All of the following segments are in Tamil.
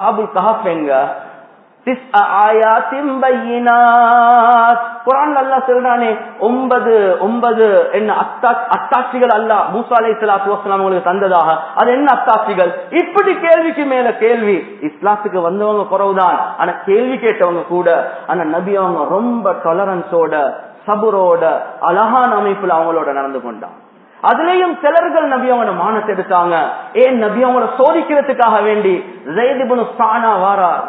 அபுல் கஹப் எங்க அல்லாஹ் ஒன்பது ஒன்பது என்ன அத்தா- அத்தாட்சிகள் அல்லாஹ் மூசா அலைஹிஸ்ஸலாத்து வஸ்ஸலாம் உங்களுக்கு தந்ததாக. அது என்ன அத்தாட்சிகள்? இப்படி கேள்விக்கு மேல கேள்வி. இஸ்லாத்துக்கு வந்தவங்க குறவுதான் ஆனா கேள்வி கேட்டவங்க கூட. ஆனா நபி அவங்க ரொம்ப டொலரன்ஸோட சபுரோட அழகான அமைப்புல அவங்களோட நடந்து கொண்டான். அதுலயும் சிலர்கள் நபி அவங்களோட மானத்தை எடுத்தாங்க. ஏன்? நபி அவங்கள சோதிக்கிறதுக்காக வேண்டி. ஜெயதிபுனு சானா வாரார்.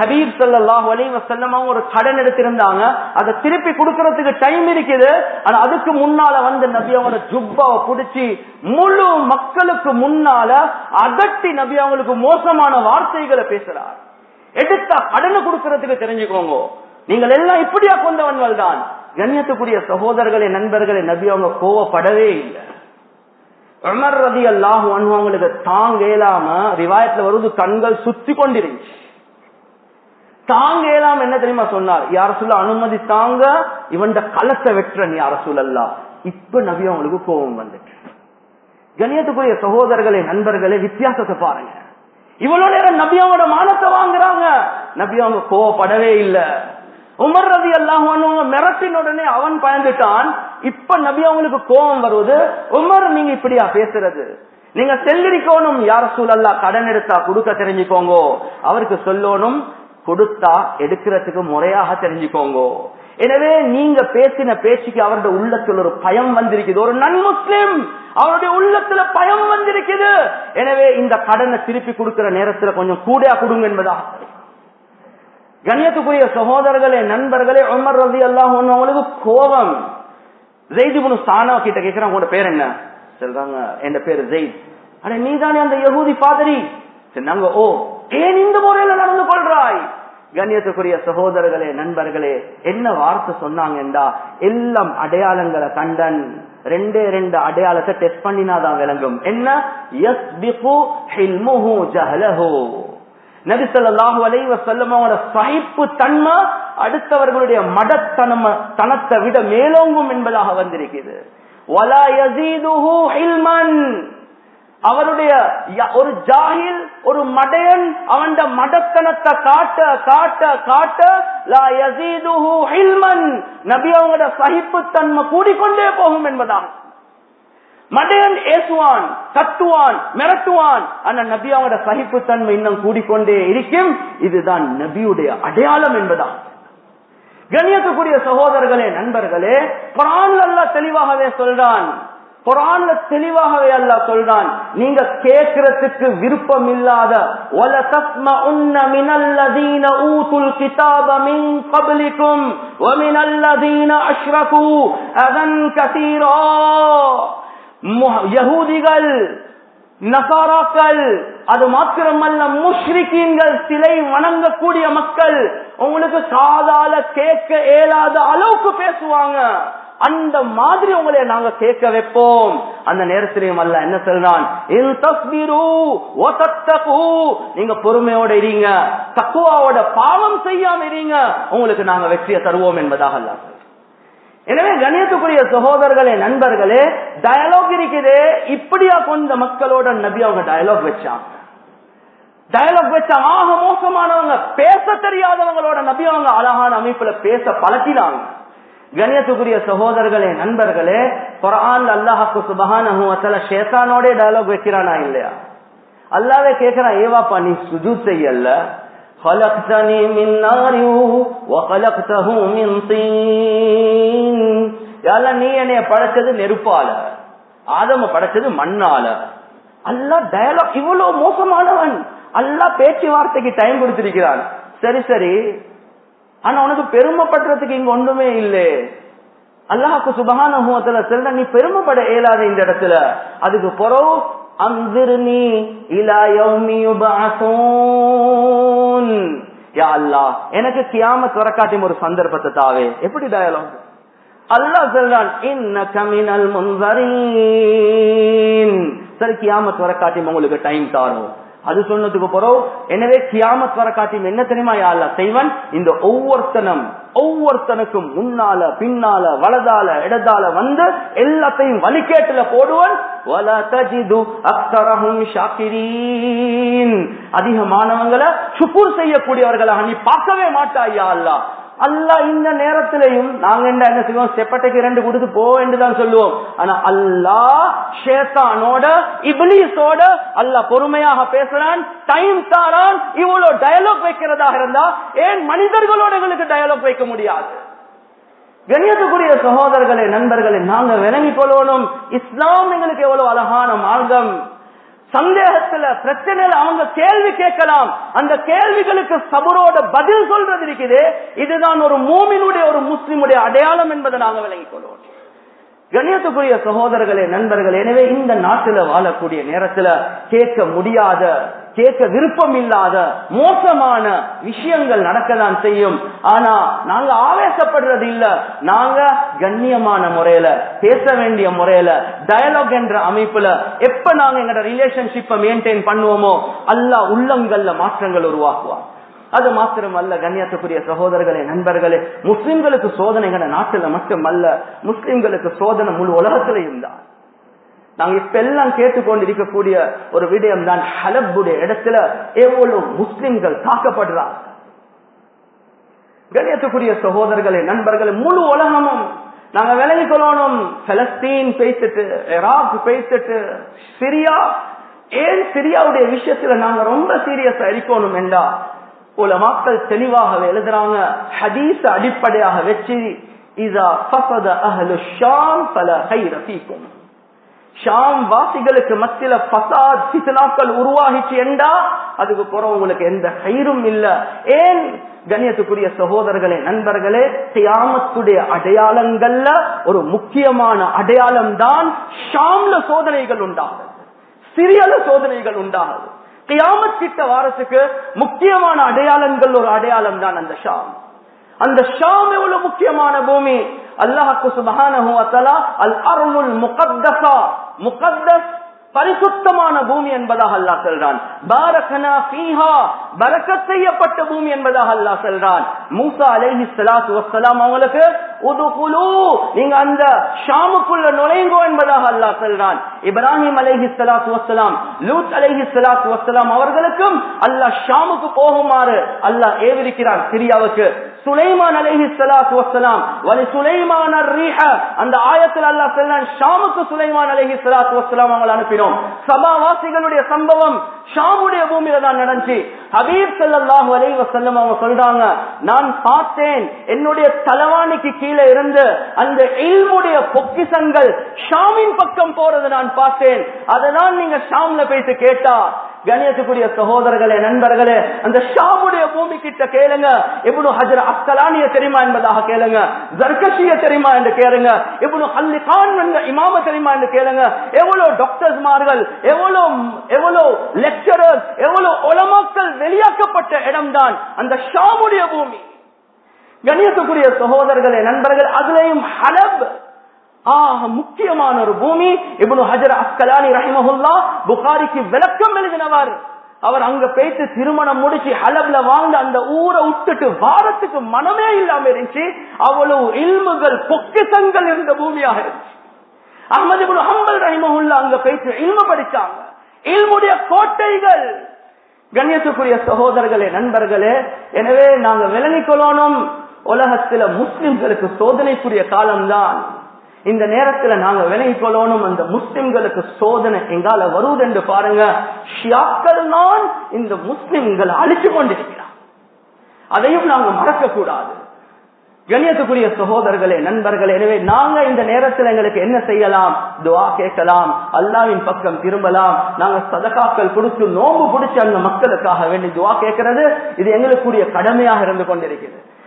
ஹபீப் சல்லாஹ் அலைஹி வஸல்லம் ஒரு கடன் எடுத்திருந்தாங்க. அதை திருப்பி கொடுக்கறதுக்கு டைம் இருக்குது. ஆனா அதுக்கு முன்னால வந்து நபி அவங்களோட ஜுப்பாவை பிடிச்சி முழு மக்களுக்கு முன்னால அகட்டி நபி அவங்களுக்கு மோசமான வார்த்தைகளை பேசுறார். எடுத்தா கடனை கொடுக்கறதுக்கு தெரிஞ்சுக்கோங்க. நீங்கள் எல்லாம் இப்படியா கொண்டவன்கள் தான். கண்ணியத்துக்குரிய சகோதரர்களே நண்பர்களே நபி அவங்க கோவப்படவே இல்லை. உமர் ரதி அல்லாஹ் அவங்களுக்கு தாங்க இயலாம ரிவாயத்துல வருவது கண்கள் சுத்தி கொண்டிருந்துச்சு. தாங்க இயலாம என்ன தெரியுமா சொன்னார்? யார சொல்ல அனுமதி தாங்க இவன் கலத்தை வெற்றன் யார சொல்லல்லா இப்ப நபி அவங்களுக்கு கோபம் வந்துட்டு கணியத்துக்குரிய சகோதரர்களே நண்பர்களே வித்தியாசத்தை பாருங்க. இவ்வளவு நேரம் நபி அவங்களோட மானத்தை வாங்குறாங்க. நபி அவங்க கோவப்படவே இல்லை. உமர் ரவி அல்லாஹ் மிரட்டின உடனே அவன் பயந்துட்டான். இப்ப நபி அவங்களுக்கு கோபம் வருவது உமர் நீங்க இப்படியா பேசுறது? நீங்க செல்லடிக்கணும் யார சூழல்லா கடன் எடுத்தா கொடுக்க தெரிஞ்சுக்கோங்க. அவருக்கு சொல்லணும் கொடுத்தா எடுக்கிறதுக்கு முறையாக தெரிஞ்சுக்கோங்க. எனவே நீங்க பேசின பேச்சுக்கு அவருடைய உள்ளத்தில் ஒரு பயம் வந்திருக்குது. ஒரு நன் முஸ்லிம் அவருடைய உள்ளத்துல பயம் வந்திருக்குது. எனவே இந்த கடனை திருப்பி கொடுக்கிற நேரத்துல கொஞ்சம் கூட கொடுங்க என்பதாக கண்ணியத்துக்குரிய சகோதரர்களே நண்பர்களே உமர் ரவி அல்லாஹ் அவங்களுக்கு கோபம். ஜெய்திபுனு சானா கிட்ட கேட்கிறான் உங்களோட பேர் என்ன? சொல்றாங்க என் பேர் ஜெயித். அட நீதானே அந்த யகுதி பாதிரி? சொன்னாங்க ஓ ஏன் இந்த முறையில நடந்து கொள்றாய்? கண்ணியத்துக்குரிய சகோதரர்களே நண்பர்களே என்ன வார்த்தை சொன்னாங்கண்டா? எல்லாம் அடையாளங்களை கண்டன். ரெண்டே ரெண்டு அடையாளத்தை டெஸ்ட் பண்ணினாதான் விளங்கும். என்ன? யஸ்பிகு சகிப்பு தன்மை அடுத்தவர்களுடைய மடத்தனம தனத்தை விட மேலோங்கும் என்பதாக வந்திருக்கிறது. அவருடைய ஒரு ஜாகில் ஒரு மடையன் அவன் மடத்தனத்தை காட்ட காட்ட காட்ட லா நபி அவங்களோட சகிப்புத்தன்மை கூடிக்கொண்டே போகும் என்பதாக மடையன் ஏசுவான் கத்துவான் மிரட்டுவான். ஆனா நபியாவோட அவங்களோட சகிப்புத்தன்மை இன்னும் கூடிக்கொண்டே இருக்கும். இதுதான் நபியுடைய அடையாளம் என்பதான் கணியத்துக்குரிய சகோதரர்களே நண்பர்களே குரான் தெளிவாகவே சொல்றான். குரான்ல தெளிவாகவே அல்ல சொல்றான். நீங்க கேட்கறதுக்கு விருப்பம் இல்லாத வல யகூதிகள் நசாராக்கள் அது மாத்திரமல்ல முஷ்ரிக்கீன்கள் சிலை வணங்கக்கூடிய மக்கள் உங்களுக்கு காதால கேட்க இயலாத அளவுக்கு பேசுவாங்க. அந்த மாதிரி உங்களை நாங்க கேட்க வைப்போம். அந்த நேரத்திலையும் அல்ல என்ன சொல்றான்? நீங்க பொறுமையோட இருங்க. தக்குவாவோட பாவம் செய்யாம இருங்க. உங்களுக்கு நாங்க வெற்றியை தருவோம் என்பதாக அல்ல எனவே கணியத்துக்குரிய சகோதரர்களே நண்பர்களே டயலாக் இருக்குது. இப்படியா கொஞ்ச மக்களோட நபி அவங்க டயலாக் வச்சாங்க. டயலாக் வச்ச ஆக மோசமானவங்க பேச தெரியாதவங்களோட நபி அவங்க அழகான அமைப்புல பேச பழக்கினாங்க. கணியத்துக்குரிய சகோதரர்களே நண்பர்களே குரான் அல்லாஹாக்கு சுபகான வதஆலா ஷேத்தானோட டயலாக் வைக்கிறானா இல்லையா? அல்லாவே கேட்கிறான் ஏவாப்பா நீ சுஜூத் செய்யல? خلقتني من نار وخلقته من طين யால நீ என்னைய படைச்சது நெருப்பால ஆதம படைச்சது மண்ணால அல்லாஹ் டயலாக் இவ்வளவு மோசமானவன் அல்லாஹ் பேச்சுவார்த்தைக்கு டைம் கொடுத்திருக்கிறான் சரி சரி ஆனா உனக்கு பெருமைப்படுறதுக்கு இங்க ஒண்ணுமே இல்லை அல்லாஹுக்கு சுபகான சொல்ற நீ பெருமைப்பட இயலாத இந்த இடத்துல அதுக்கு பிறகு அந்திருநீ இலா யௌமி யா அல்லாஹ். எனக்கு கியாமத் வரக்காட்டும் ஒரு சந்தர்ப்பத்தை தாவே. எப்படி டயலாக் அல்லாஹ் சொல்றான் இன்னக கமினல் முன்வரின். சரி கியாமத் வரக்காட்டும் உங்களுக்கு டைம் தாரும். அது சொன்னதுக்கு பிறகு எனவே கியாமத் வர காட்டியும் என்ன தெரியுமா யாழ் செய்வன்? இந்த ஒவ்வொருத்தனும் ஒவ்வொருத்தனுக்கும் முன்னால பின்னால வலதால இடதால வந்து எல்லாத்தையும் வழிகேட்டுல போடுவன். அதிகமானவங்களை சுக்கூர் செய்யக்கூடியவர்களாக நீ பார்க்கவே மாட்டாயா அல்லா அல்லாஹ் இந்த நேரத்திலையும் நாங்க என்ன என்ன செய்வோம்? செப்பட்டைக்கு ரெண்டு கொடுத்து போ என்றுதான் சொல்லுவோம். ஆனா அல்லாஹ் ஷேத்தானோட இபிலிஸோட அல்லாஹ் பொறுமையாக பேசுறான் டைம் தாரான் இவ்வளவு டயலாக் வைக்கிறதாக இருந்தா ஏன் மனிதர்களோட எங்களுக்கு டயலாக் வைக்க முடியாது? கண்ணியத்துக்குரிய சகோதரர்களே நண்பர்களே நாங்க விளங்கி கொள்ளணும் இஸ்லாம் எங்களுக்கு எவ்வளவு அழகான மார்க்கம். சந்தேகத்துல பிரச்சனையில அவங்க கேள்வி கேட்கலாம். அந்த கேள்விகளுக்கு சபரோட பதில் சொல்றது இருக்குது. இதுதான் ஒரு மூமினுடைய ஒரு முஸ்லிமுடைய அடையாளம் என்பதை நாங்க விளங்கிக் கொள்வோம். கணியத்துக்குரிய சகோதரர்களே நண்பர்களே எனவே இந்த நாட்டில் வாழக்கூடிய நேரத்துல கேட்க முடியாத கேட்க விருப்பம் இல்லாத மோசமான விஷயங்கள் நடக்கதான் செய்யும். ஆனா நாங்க ஆவேசப்படுறது இல்ல. நாங்க கண்ணியமான முறையில பேச வேண்டிய முறையில டயலாக் என்ற அமைப்புல எப்ப நாங்க எங்களோட ரிலேஷன்ஷிப்பை மெயின்டைன் பண்ணுவோமோ அல்லாஹ் உள்ளங்கள்ல மாற்றங்கள் உருவாக்குவாங்க அது மாத்திரம் அல்ல கண்ணியத்துக்குரிய சகோதரர்களே நண்பர்களே முஸ்லிம்களுக்கு சோதனைகளை நாட்டுல மட்டும் அல்ல முஸ்லிம்களுக்கு சோதனை முழு உலகத்திலையும் தான். நாங்க இப்ப எல்லாம் கேட்டுக்கொண்டிருக்கக்கூடிய ஒரு விடயம் தான் ஹலப்புடைய இடத்துல எவ்வளவு முஸ்லிம்கள் தாக்கப்படுறாங்க கணியத்துக்குரிய சகோதரர்களே நண்பர்களே முழு உலகமும் நாங்க விலகி கொள்ளணும். பலஸ்தீன் பேசிட்டு ஈராக் பேசிட்டு சிரியா ஏன் சிரியாவுடைய விஷயத்துல நாங்க ரொம்ப சீரியஸா இருக்கணும் என்றா? உல மக்கள் தெளிவாக எழுதுறாங்க ஹதீஸ் அடிப்படையாக வச்சு இதா ஃபசத ஷாம் பல கை ரசிக்கும் ஷாம் வாசிகளுக்கு மத்தியில பசாத் சித்தனாக்கள் உருவாகிச்சு என்றா அதுக்கு புறம் உங்களுக்கு எந்த கயிறும் இல்ல. ஏன்? கண்ணியத்துக்குரிய சகோதரர்களே நண்பர்களே தியாமத்துடைய அடையாளங்கள்ல ஒரு முக்கியமான அடையாளம் தான் ஷாம்ல சோதனைகள் உண்டாகுது. சிறியல சோதனைகள் உண்டாகுது. கியாமத் கிட்ட வாரத்துக்கு முக்கியமான அடையாளங்கள் ஒரு அடையாளம் தான் அந்த ஷாம். அந்த ஷாம் எவ்வளவு முக்கியமான பூமி? அல்லாஹு சுபஹானஹு அல் அர்லுல் முகத்தஸா முகத்தஸ் பரிசுத்தமான பூமி என்பதாக அல்லாஹ் செல்றான். பாரகனா பீஹா பரக்கத் செய்யப்பட்ட பூமி என்பதாக அல்லாஹ் செல்றான். மூசா அலைஹி சலாத்து வசலாம் அவங்களுக்கு உதுகுலு நீங்க அந்த ஷாமுக்குள்ள நுழைங்கோ என்பதாக அல்லாஹ் செல்றான். இப்ராஹிம் அலைஹி சலாத்து வசலாம் லூத் அலைஹி சலாத்து வசலாம் அவர்களுக்கும் அல்லாஹ் ஷாமுக்கு போகுமாறு அல்லாஹ் ஏவிருக்கிறான் சிரியாவுக்கு. சுலைமான் அலைஹி ஸலாத்து வஸ்ஸலாம் வலி சுலைமான் அர்-ரீஹ அந்த ஆயத்தில் அல்லாஹ் சொல்றான் ஷாமுக்கு சுலைமான் அலைஹி ஸலாத்து வசலாம் அவங்களை அனுப்பினோம். சபாவாசிகளுடைய சம்பவம் ஷாமுடைய பூமியில தான் நடந்துச்சு. ஹபீப் ஸல்லல்லாஹு அலைஹி வஸல்லம் அவங்க சொல்றாங்க நான் பார்த்தேன் என்னுடைய தலவாணிக்கு கீழே இருந்து அந்த இல்முடைய பொக்கிசங்கள் ஷாமின் பக்கம் போறது நான் பார்த்தேன். அததான் நீங்க ஷாம்ல போயிட்டு கேட்டா கணியத்துக்குரிய சகோதரர்களே நண்பர்களே அந்த ஷாமுடைய பூமி கிட்ட கேளுங்க. இப்னு ஹஜர் அஸ்கலானிய தெரியுமா என்பதாக கேளுங்க. ஜர்கஷிய தெரியுமா என்று கேளுங்க. இப்னு அல்லி கான் இமாம தெரியுமா என்று கேளுங்க. எவ்வளவு டாக்டர்ஸ்மார்கள் எவ்வளவு எவ்வளவு லெக்சரர்ஸ் எவ்வளவு உலமாக்கள் வெளியாக்கப்பட்ட இடம்தான் அந்த ஷாமுடைய பூமி. கணியத்துக்குரிய சகோதரர்களே நண்பர்கள் அதுலயும் ஹலப் முக்கியமான ஒரு பூமி. இவ்வளவு ஹஜர் அஸ்கலானி ரஹிமஹுல்லா புகாரிக்கு விளக்கம் எழுதினவர். அவர் அங்க பேசி திருமணம் முடிச்சு அளவுல வாழ்ந்த அந்த ஊரை விட்டுட்டு வாரத்துக்கு மனமே இல்லாம இருந்துச்சு. அவ்வளவு இல்முகள் பொக்கிசங்கள் இருந்த பூமியாக இருந்துச்சு. அஹமது இப்னு ஹம்பல் ரஹிமஹுல்லா அங்க பேசி இல்மு படிச்சாங்க. இல்முடைய கோட்டைகள். கண்ணியத்துக்குரிய சகோதரர்களே நண்பர்களே எனவே நாங்க விளங்கிக் கொள்ளணும் உலகத்துல முஸ்லிம்களுக்கு சோதனைக்குரிய காலம்தான். இந்த நேரத்துல நாங்க விலகி கொள்ளணும் அந்த முஸ்லிம்களுக்கு சோதனை எங்கால வருவது என்று பாருங்க. ஷியாக்கள் நான் இந்த முஸ்லிம்களை அழிச்சு கொண்டிருக்கிறார். அதையும் நாங்க மறக்க கூடாது கணியத்துக்குரிய சகோதரர்களே நண்பர்களே எனவே நாங்க இந்த நேரத்தில் எங்களுக்கு என்ன செய்யலாம்? துவா கேட்கலாம். அல்லாவின் பக்கம் திரும்பலாம். நாங்க சதகாக்கள் கொடுத்து நோம்பு பிடிச்சு அந்த மக்களுக்காக வேண்டி துவா கேட்கறது. இது எங்களுக்குரிய கடமையாக இருந்து கொண்டிருக்கிறது.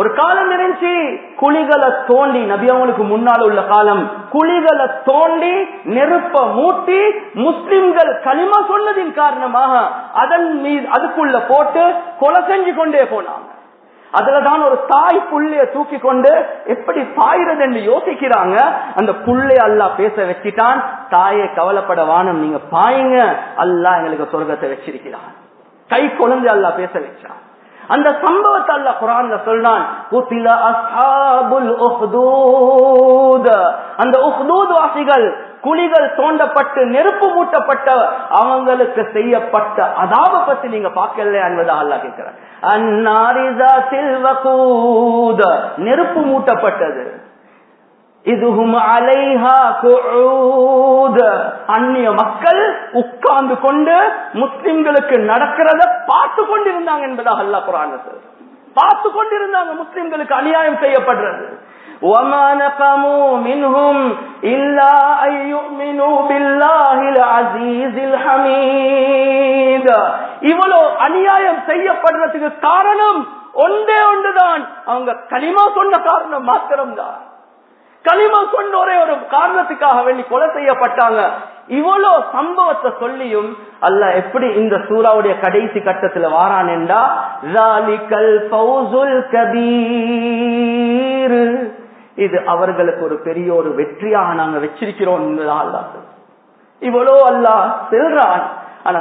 ஒரு காலம் இருந்துச்சு. குழிகளை தோண்டி நபி அவங்களுக்கு முன்னால் உள்ள காலம் குழிகளை தோண்டி நெருப்ப மூட்டி முஸ்லிம்கள் களிமா சொன்னதின் காரணமாக அதன் மீது அதுக்குள்ள போட்டு கொலை செஞ்சு கொண்டே போனாங்க. அதுலதான் ஒரு தாய் புள்ளைய தூக்கி கொண்டு எப்படி பாயிறது என்று யோசிக்கிறாங்க. அந்த புள்ளைய அல்லா பேச வச்சிட்டான். தாயை கவலைப்பட வானம் நீங்க பாயுங்க. அல்லா எங்களுக்கு சொர்க்கத்தை வச்சிருக்கிறான். கை குழந்தை அல்லா பேச வச்சான். அந்த சம்பவத்தை அல்ல குரான்ல சொல்றான். அந்த உஹ்தூத். வாசிகள் குழிகள் தோண்டப்பட்டு நெருப்பு மூட்டப்பட்ட அவங்களுக்கு செய்யப்பட்ட அதாப பத்தி நீங்க பார்க்கல என்பதா அல்லா கேட்கிறார் அந்நாரிதாத்தில் வகூத நெருப்பு மூட்டப்பட்டது. அந்நிய மக்கள் உட்கார்ந்து கொண்டு முஸ்லிம்களுக்கு நடக்கிறத பார்த்து கொண்டிருந்தாங்க என்பதாக அல்லாஹ் குரான் பார்த்து கொண்டிருந்தாங்க முஸ்லிம்களுக்கு அநியாயம் செய்யப்படுறது وما نقموا منهم إلا أن يؤمنوا بالله العزيز الحميد இவ்வளவு அநியாயம் செய்யப்படுறதுக்கு காரணம் ஒன்றே ஒன்றுதான் அவங்க களிமா சொன்ன காரணம் மாத்திரம்தான் களிமா சொன்ன ஒரே ஒரு காரணத்துக்காக வேண்டி கொலை செய்யப்பட்டாங்க. இவ்வளவு சம்பவத்தை சொல்லியும் அல்ல எப்படி இந்த சூறாவுடைய கடைசி கட்டத்துல வாரான் என்றா கபீர். இது அவர்களுக்கு ஒரு பெரிய ஒரு வெற்றியாக நாங்க வச்சிருக்கிறோம் என்பதா இவ்வளோ அல்லா செல்றான். ஆனா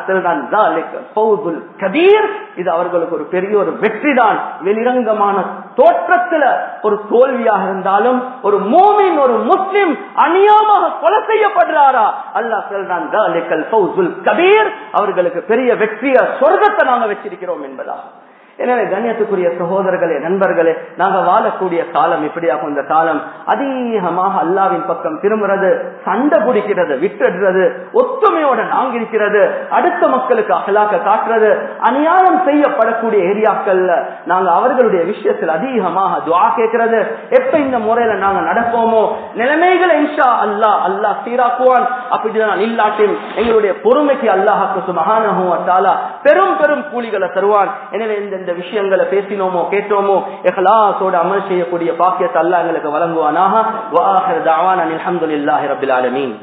இது அவர்களுக்கு ஒரு பெரிய ஒரு வெற்றி தான் வெளிரங்கமான தோற்றத்துல ஒரு தோல்வியாக இருந்தாலும் ஒரு மூமின் ஒரு முஸ்லிம் அநியாயமாக கொலை செய்யப்படுறாரா? அல்லா செல்றான் கபீர் அவர்களுக்கு பெரிய வெற்றிய சொர்க்கத்தை நாங்க வச்சிருக்கிறோம் என்பதா எனவே கண்ணியத்துக்குரிய சகோதரர்களே நண்பர்களே நாங்க வாழக்கூடிய காலம் இப்படியாகும். இந்த காலம் அதிகமாக அல்லாவின் பக்கம் திரும்புறது சண்டை பிடிக்கிறது விட்டுடுறது ஒத்துமையோட நாங்கிருக்கிறது அடுத்த மக்களுக்கு அகலாக்க காட்டுறது அநியாயம் செய்யப்படக்கூடிய ஏரியாக்கள்ல நாங்க அவர்களுடைய விஷயத்தில் அதிகமாக துவா கேட்கிறது. எப்ப இந்த முறையில நாங்க நடப்போமோ? நிலைமைகளை இன்ஷா அல்லா அல்லா சீராக்குவான். அப்படிதான் இல்லாட்டியும் எங்களுடைய பொறுமைக்கு அல்லாஹாக்கு மகானஹுவத்தாலா பெரும் பெரும் கூலிகளை தருவான். எனவே இந்த இந்த விஷயங்களை பேசினோமோ கேட்டோமோ எஹ்லாசோட அமல் செய்யக்கூடிய பாக்கியத்தை அல்லா எங்களுக்கு வழங்குவானாக. வாஹர் தாவான் அல்ஹம்துலில்லாஹி ரபில் ஆலமீன்.